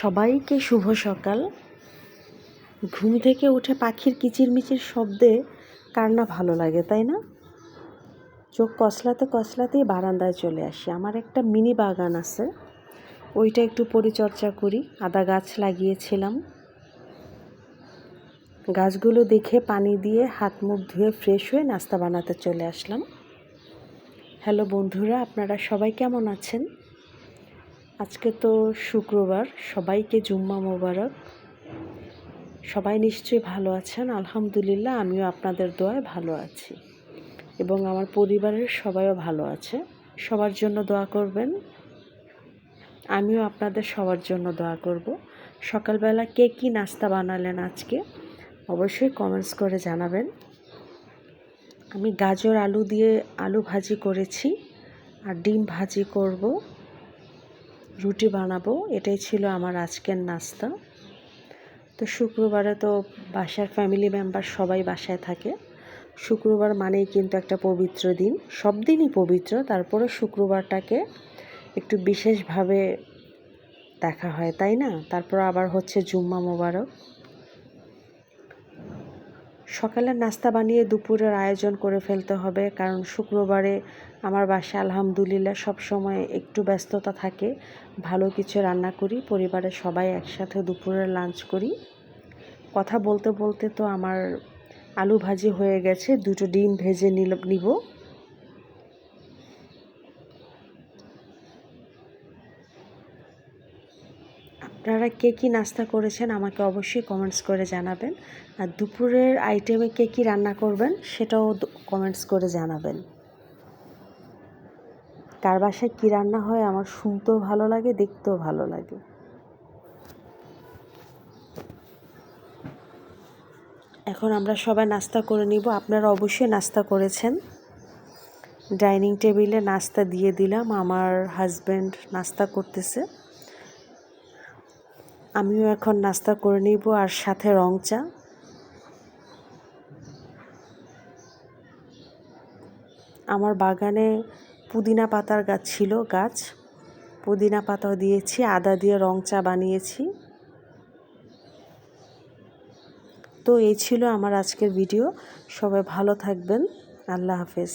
সবাইকে শুভ সকাল। ঘুম থেকে উঠে পাখির কিচিরমিচির শব্দে কার না ভালো লাগে, তাই না? চোখ কসলাতে কসলাতেই বারান্দায় চলে আসি। আমার একটা মিনি বাগান আছে, ওইটা একটু পরিচর্যা করি। আদা গাছ লাগিয়েছিলাম। গাছগুলো দেখে পানি দিয়ে হাত মুখ ধুয়ে ফ্রেশ হয়ে নাস্তা বানাতে চলে আসলাম। হ্যালো বন্ধুরা, আপনারা সবাই কেমন আছেন? আজকে তো শুক্রবার, সবাইকে জুম্মা মোবারক। সবাই নিশ্চয়ই ভালো আছেন, আলহামদুলিল্লাহ, আমিও আপনাদের দোয়ায় ভালো আছি। এবং আমার পরিবারের সবাইও ভালো আছে। সবার জন্য দোয়া করবেন। আমিও আপনাদের সবার জন্য দোয়া করব। সকালবেলা কে কী নাস্তা বানালেন আজকে, অবশ্যই কমেন্টস করে জানাবেন। আমি গাজর আলু দিয়ে আলু ভাজি করেছি, আর ডিম ভাজি করব। রুটি বানাবো, এটাই ছিল আমার আজকের নাস্তা। তো শুক্রবারে তো বাসার ফ্যামিলি মেম্বার সবাই বাসায় থাকে। শুক্রবার মানেই কিন্তু একটা পবিত্র দিন, সব দিনই পবিত্র। তারপরে শুক্রবারটাকে একটু বিশেষভাবে দেখা হয়, তাই না? তারপর আবার হচ্ছে জুম্মা মোবারক। সকালের নাস্তা বানিয়ে দুপুরের আয়োজন করে ফেলতে হবে, কারণ শুক্রবারে আমার বাসা আলহামদুলিল্লাহ সব সময় একটু ব্যস্ততা থাকে। ভালো কিছু রান্না করি, পরিবারের সবাই একসাথে দুপুরের লাঞ্চ করি। কথা বলতে বলতে তো আমার আলু ভাজি হয়ে গেছে, দুটো ডিম ভেজে নিল নিব। আপনারা কে কী নাস্তা করেছেন আমাকে অবশ্যই কমেন্টস করে জানাবেন। আর দুপুরের আইটেমে কে কী রান্না করবেন সেটাও কমেন্টস করে জানাবেন। কার বাসায় কী রান্না হয় আমার শুনতেও ভালো লাগে, দেখতেও ভালো লাগে। এখন আমরা সবাই নাস্তা করে নিব। আপনারা অবশ্যই নাস্তা করেছেন। ডাইনিং টেবিলে নাস্তা দিয়ে দিলাম। আমার হাজব্যান্ড নাস্তা করতেছে। আমিও এখন নাস্তা করে নিব আর সাথে রং চা। আমার বাগানে পুদিনা পাতার গাছ ছিল, গাছ। পুদিনা পাতাও দিয়েছি, আদা দিয়ে রং চা বানিয়েছি। তো এই ছিল আমার আজকের ভিডিও। সবাই ভালো থাকবেন। আল্লাহ হাফেজ।